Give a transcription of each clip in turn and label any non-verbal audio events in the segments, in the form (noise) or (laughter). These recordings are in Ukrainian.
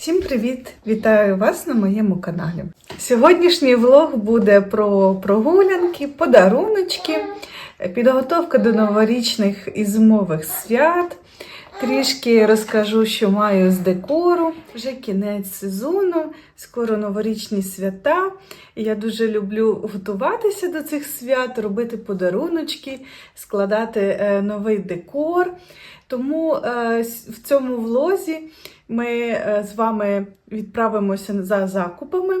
Всім привіт! Вітаю вас на моєму каналі. Сьогоднішній влог буде про прогулянки, подаруночки, підготовка до новорічних і зимових свят. Трішки розкажу, що маю з декору. Вже кінець сезону, скоро новорічні свята. Я дуже люблю готуватися до цих свят, робити подаруночки, складати е, новий декор. Тому е, в цьому влозі ми е, з вами відправимося за закупами,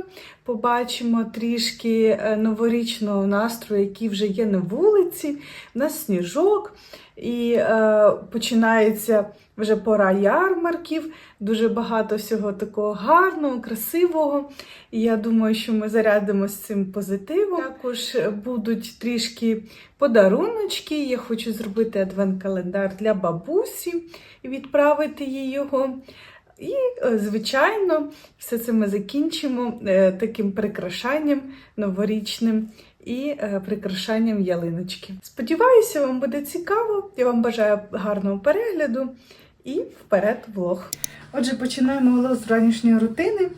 побачимо трішки новорічного настрою, який вже є на вулиці. У нас сніжок, і е, починається вже пора ярмарків. Дуже багато всього такого гарного, красивого. І я думаю, що ми зарядимося цим позитивом. Також будуть трішки подаруночки. Я хочу зробити адвент-календар для бабусі і відправити їй його. І, е, звичайно, все це ми закінчимо е, таким прикрашанням новорічним і е, прикрашанням ялиночки. Сподіваюся, вам буде цікаво. Я вам бажаю гарного перегляду і вперед влог. Отже, починаємо влог з ранішньої рутини.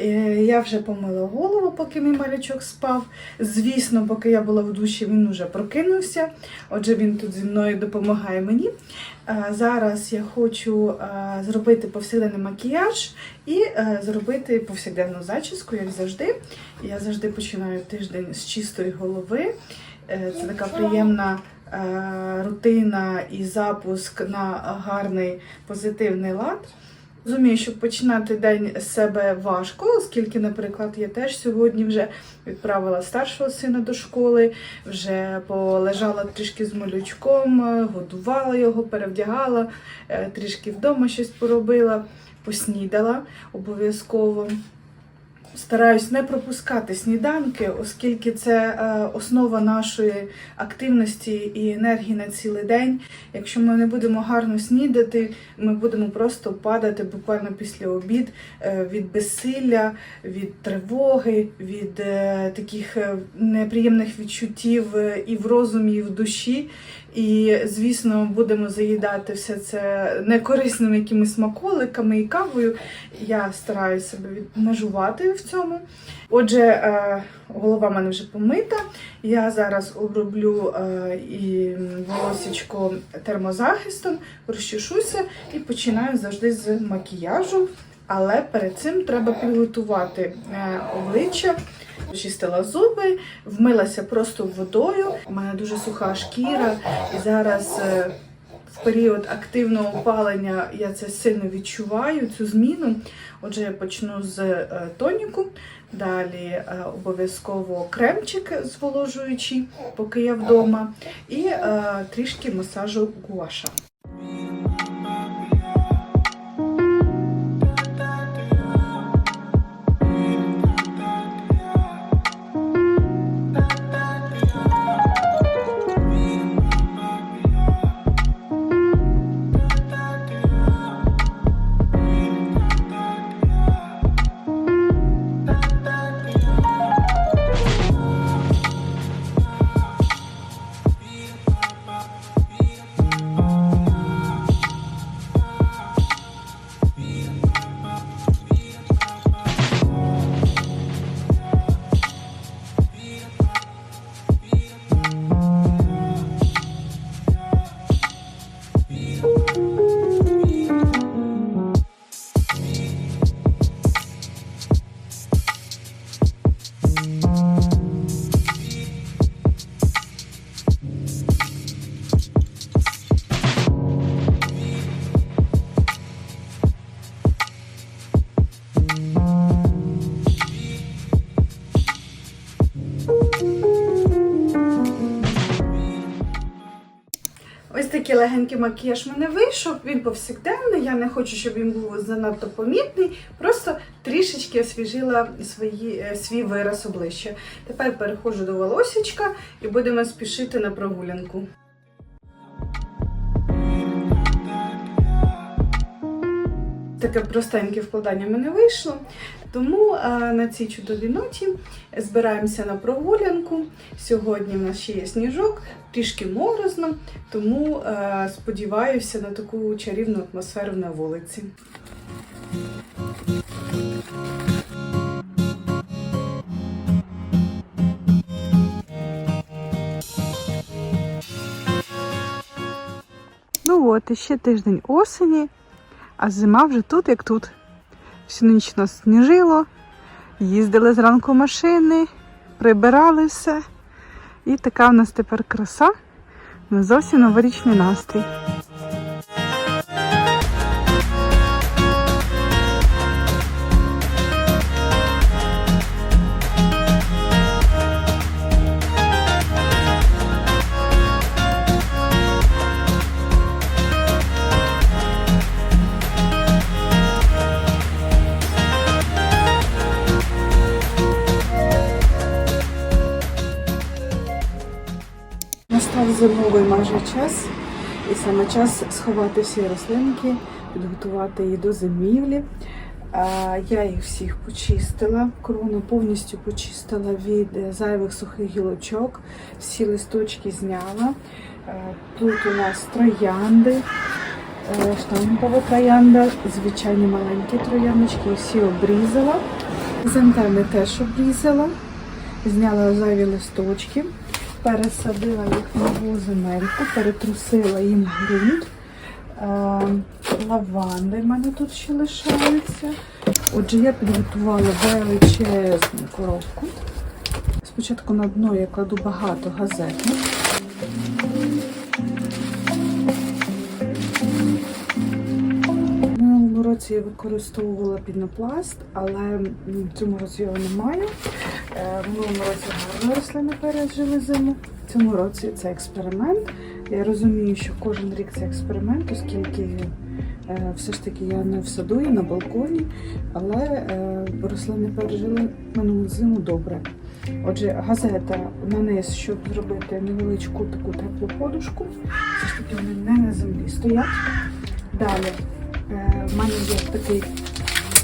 Е, Я вже помила голову, поки мій малючок спав. Звісно, поки я була в душі, він уже прокинувся. Отже, він тут зі мною допомагає мені. Е, Зараз я хочу е, зробити повсякденний макіяж і зробити повсякденну зачіску, як завжди. Я завжди починаю тиждень з чистої голови. Це така приємна рутина і запуск на гарний позитивний лад. Розумію, що починати день з себе важко, оскільки, наприклад, я теж сьогодні вже відправила старшого сина до школи, вже полежала трішки з малючком, е, годувала його, перевдягала, е, трішки вдома щось поробила, поснідала обов'язково. Стараюсь не пропускати сніданки, оскільки це е, основа нашої активності і енергії на цілий день. Якщо ми не будемо гарно снідати, ми будемо просто падати буквально після обід е, від безсилля, від тривоги, від е, таких неприємних відчуттів і в розумі, і в душі. І, звісно, будемо заїдати все це некорисними якимись смаколиками і кавою. Я стараюся себе відмежувати в цьому. Отже, е, голова в мене вже помита. Я зараз оброблю е, і волосечко термозахистом, розчешуся і починаю завжди з макіяжу. Але перед цим треба підготувати е, обличчя. Чистила зуби, вмилася просто водою. У мене дуже суха шкіра, і зараз е, в період активного опалення я це сильно відчуваю, цю зміну. Отже, я почну з е, тоніку, далі е, обов'язково кремчик зволожуючий, поки я вдома, і трішки масажу гуаша. Легенький макіяж мене вийшов. Він повсякденний. Я не хочу, щоб він був занадто помітний. Просто трішечки освіжила свої, е, свій вираз обличчя. Тепер переходжу до волосічка і будемо спішити на прогулянку. таке простеньке вкладання мене вийшло. Тому е, на цій чудовій ноті збираємося на прогулянку. Сьогодні в нас ще є сніжок, трішки морозно, тому е, сподіваюся на таку чарівну атмосферу на вулиці. Ну от, іще тиждень осені, а зима вже тут, як тут. Всю ніч нас сніжило, їздили зранку машини, прибирали все. І така в нас тепер краса, не зовсім новорічний настрій. Зимовий майже час, і саме час сховати всі рослинки, підготувати її до зимівлі. Я їх всіх почистила, крону повністю почистила від е, зайвих сухих гілочок, всі листочки зняла. Е, Тут у нас троянди, е, штампова троянда, звичайні маленькі трояндочки, всі обрізала. Зентени теж обрізала, зняла зайві листочки пересадила їх в нову земельку, перетрусила їм ґрунт. Е, Лаванди в мене тут ще лишаються. Отже, я підготувала величезну коробку. Спочатку на дно я кладу багато газетних. Році я використовувала пінопласт, але в цьому році його немає. Е, В минулому році гарно рослини пережили зиму. В цьому році це експеримент. Я розумію, що кожен рік це експеримент, оскільки е, все ж таки я не в саду, я на балконі, але е, рослини пережили минулу зиму добре. Отже, газета на низ, щоб зробити невеличку таку теплу подушку. Все ж таки вони не на землі стоять. Далі в мене є такий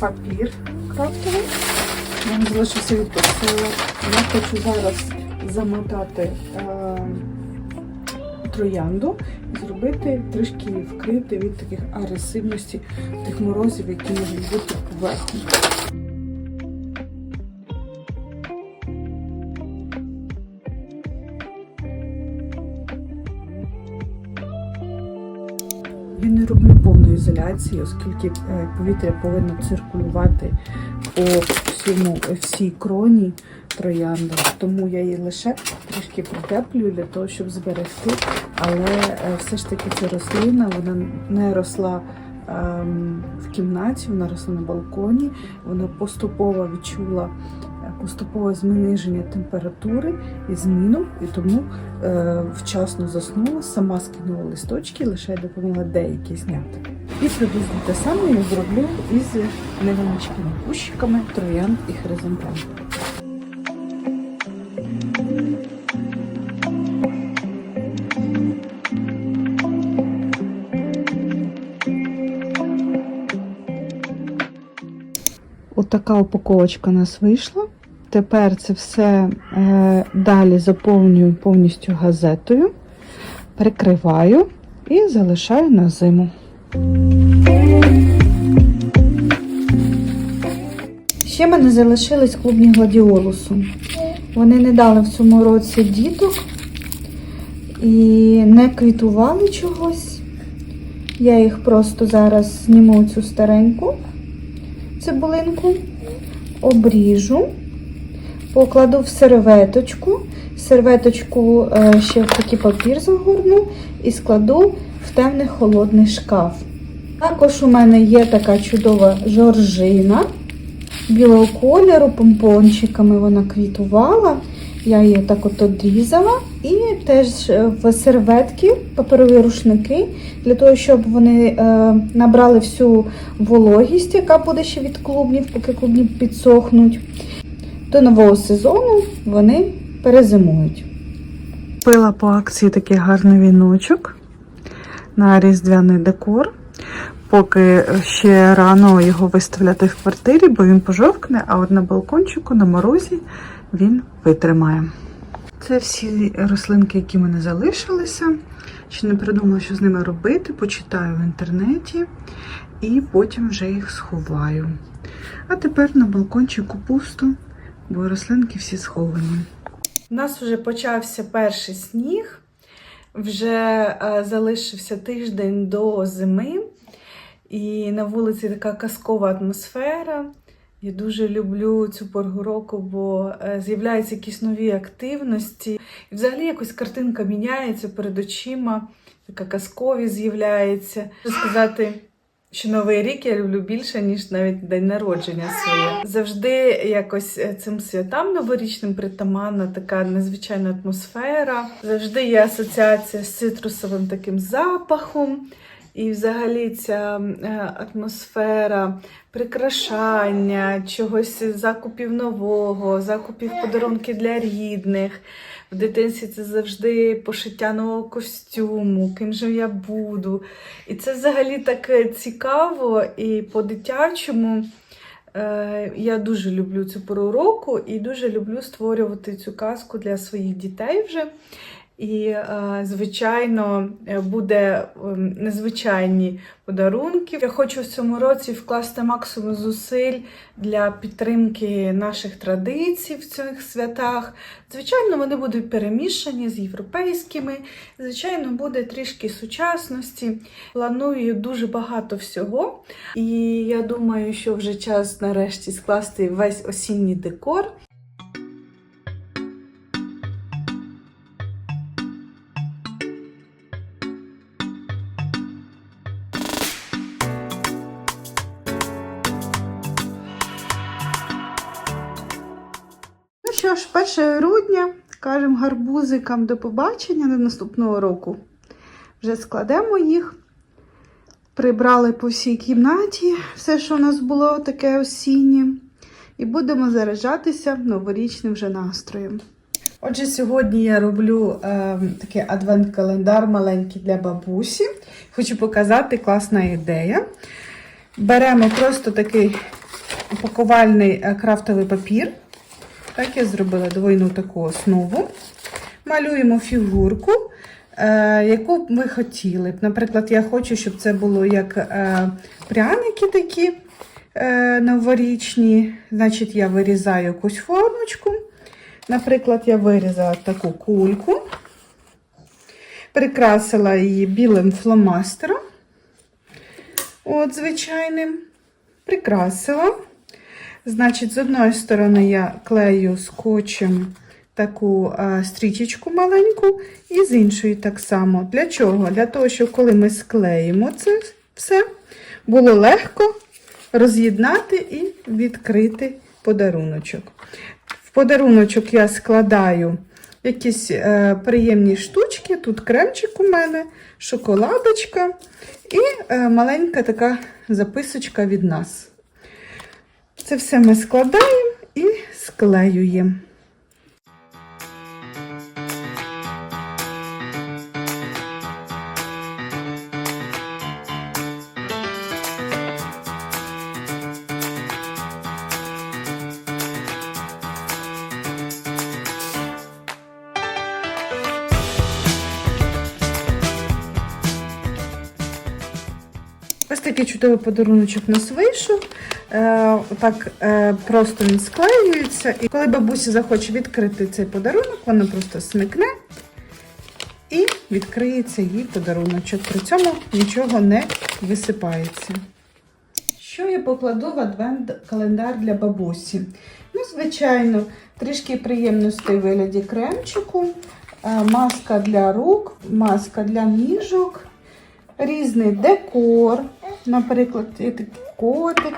папір крафтовий. Він залишився від посила. Я хочу зараз замотати е, троянду і зробити трішки вкрити від таких агресивності тих морозів, які можуть бути поверху. Ізоляції, оскільки е, повітря повинно циркулювати по всьому всій кроні троянди. Тому я її лише трішки притеплюю для того, щоб зберегти. Але е, все ж таки ця рослина вона не росла ем, в кімнаті, вона росла на балконі. Вона поступово відчула е, поступове зниження температури і зміну, і тому е, вчасно заснула, сама скинула листочки, лише допомогла деякі зняти. І приблизно те саме я зроблю із невеличкими кущиками троянд і хризантем. Отака упаковочка у нас вийшла. Тепер це все е, далі заповнюю повністю газетою, прикриваю і залишаю на зиму. Ще в мене залишились клубні гладіолусу. Вони не дали в цьому році діток і не квітували чогось. Я їх просто зараз зніму цю стареньку цибулинку, обріжу, покладу в серветочку. Серветочку е, ще в такий папір загорну і складу в темний холодний шкаф. Також у мене є така чудова жоржина білого кольору, помпончиками вона квітувала. Я її так от одрізала і теж е, в серветки, паперові рушники, для того, щоб вони е, набрали всю вологість, яка буде ще від клубнів, поки клубні підсохнуть. До нового сезону вони перезимують. Купила по акції такий гарний віночок на різдвяний декор. поки ще рано його виставляти в квартирі, бо він пожовкне, а от на балкончику на морозі він витримає. Це всі рослинки, які в мене залишилися. Ще не придумала, що з ними робити. Почитаю в інтернеті і потім вже їх сховаю. А тепер на балкончику пусто, бо рослинки всі сховані. У нас вже почався перший сніг, вже е, залишився тиждень до зими, і на вулиці така казкова атмосфера. Я дуже люблю цю пору року, бо е, з'являються якісь нові активності. І взагалі якось картинка міняється перед очима, така казкові з'являється. Сказати, що новий рік я люблю більше, ніж навіть день народження своє. Завжди якось е, цим святам новорічним притаманна така незвичайна атмосфера. Завжди є асоціація з цитрусовим таким запахом. І взагалі ця е, атмосфера прикрашання, чогось закупів нового, закупів подарунки для рідних. В дитинстві це завжди пошиття нового костюму, ким же я буду. І це взагалі так цікаво і по-дитячому. Е, Я дуже люблю цю пору року і дуже люблю створювати цю казку для своїх дітей вже. І, е, звичайно, е, буде ем, незвичайні подарунки. Я хочу в цьому році вкласти максимум зусиль для підтримки наших традицій в цих святах. Звичайно, вони будуть перемішані з європейськими. Звичайно, буде трішки сучасності. Планую дуже багато всього. І я думаю, що вже час нарешті скласти весь осінній декор. Грудня кажемо гарбузикам до побачення до наступного року. Вже складемо їх. Прибрали по всій кімнаті все, що у нас було таке осіннє. І будемо заряджатися новорічним вже настроєм. Отже, сьогодні я роблю е, такий адвент-календар маленький для бабусі. Хочу показати класна ідея. Беремо просто такий упакувальний е, крафтовий папір. Так, я зробила двойну таку основу. Малюємо фігурку, е, яку ми хотіли. б. Наприклад, я хочу, щоб це було як е, пряники такі е, новорічні. Значить, я вирізаю якусь формочку. Наприклад, я вирізала таку кульку, прикрасила її білим фломастером. От, звичайним. Прикрасила. Значить, з одної сторони я клею скотчем таку а, стрічечку маленьку, і з іншої так само. Для чого? Для того, щоб коли ми склеїмо це все, було легко роз'єднати і відкрити подаруночок. В подаруночок я складаю якісь е, приємні штучки. Тут кремчик у мене, шоколадочка і е, маленька така записочка від нас. Це все ми складаємо і склеюємо. Ось такий чудовий подаруночок нас вийшов. Е, так е, просто він склеюється. І коли бабуся захоче відкрити цей подарунок, вона просто смикне і відкриється їй подаруночок. При цьому нічого не висипається. Що я покладу в адвент-календар для бабусі? Ну, звичайно, трішки приємностей в вигляді кремчику, е, маска для рук, маска для ніжок, різний декор. Наприклад, такий котик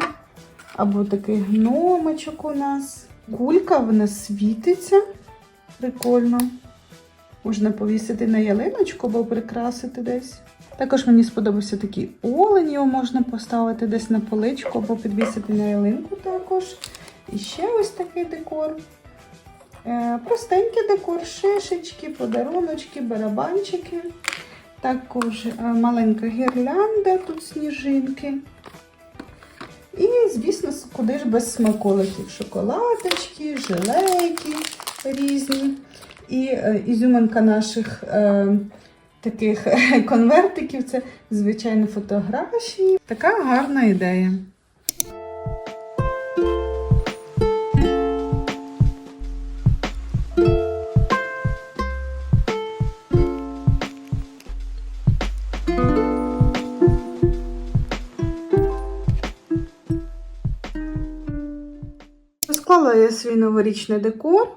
або такий гномочок у нас. Кулька вона світиться. Прикольно. Можна повісити на ялиночку або прикрасити десь. Також мені сподобався такий олень, його можна поставити десь на поличку або підвісити на ялинку також. І ще ось такий декор. Е, простенький декор, шишечки, подаруночки, барабанчики. Також е, маленька гірлянда, тут сніжинки. І, звісно, куди ж без смаколиків. Шоколадочки, жилейки різні. І е, ізюминка наших е, таких (laughs) конвертиків це, звичайно, фотографії. Така гарна ідея. Свій новорічний декор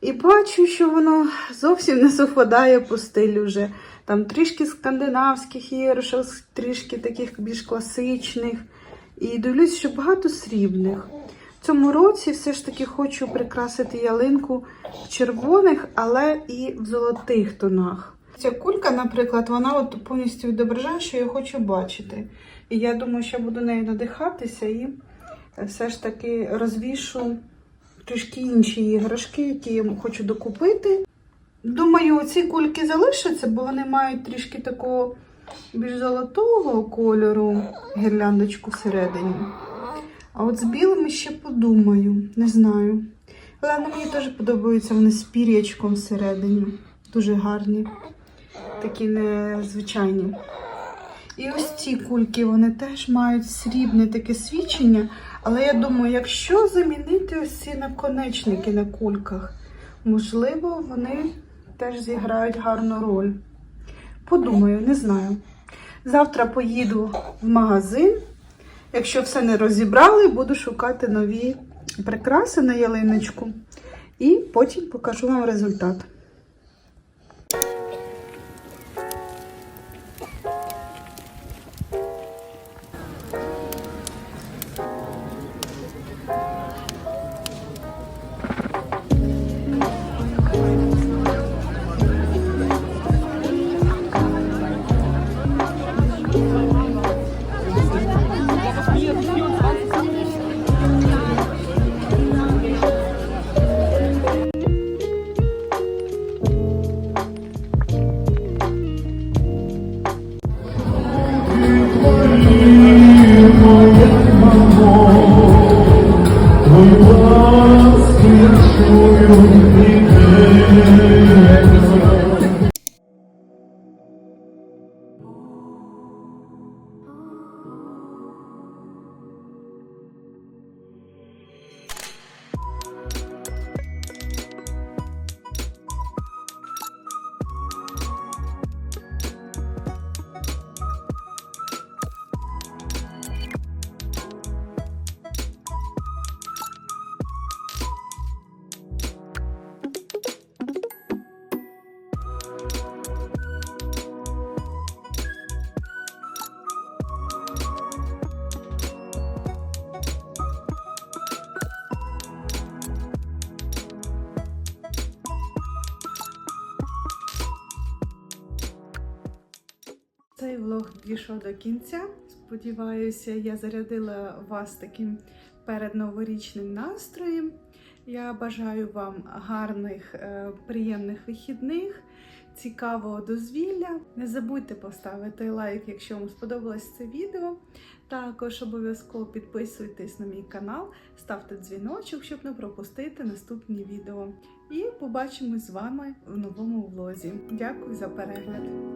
і бачу, що воно зовсім не совпадає по стилю вже. Там трішки скандинавських іграшок, трішки таких більш класичних. І дивлюсь, що багато срібних. В цьому році все ж таки хочу прикрасити ялинку в червоних, але і в золотих тонах. Ця кулька, наприклад, вона от повністю відображає, що я хочу бачити. І я думаю, що буду нею надихатися і все ж таки розвішу трішки інші іграшки, які я хочу докупити. Думаю, ці кульки залишаться, бо вони мають трішки такого більш золотого кольору гірляндочку всередині. А от з білими ще подумаю, не знаю. Але мені теж подобаються вони з пір'ячком всередині. Дуже гарні, такі незвичайні. І ось ці кульки вони теж мають срібне таке свічення. Але я думаю, якщо замінити ось ці наконечники на кульках, можливо, вони теж зіграють гарну роль. Подумаю, не знаю. Завтра поїду в магазин. Якщо все не розібрали, буду шукати нові прикраси на ялиночку. І потім покажу вам результат. Цей влог дійшов до кінця. Сподіваюся, я зарядила вас таким передноворічним настроєм. Я бажаю вам гарних, е, приємних вихідних, цікавого дозвілля. Не забудьте поставити лайк, якщо вам сподобалось це відео. Також обов'язково підписуйтесь на мій канал, ставте дзвіночок, щоб не пропустити наступні відео. І побачимось з вами в новому влозі. Дякую за перегляд!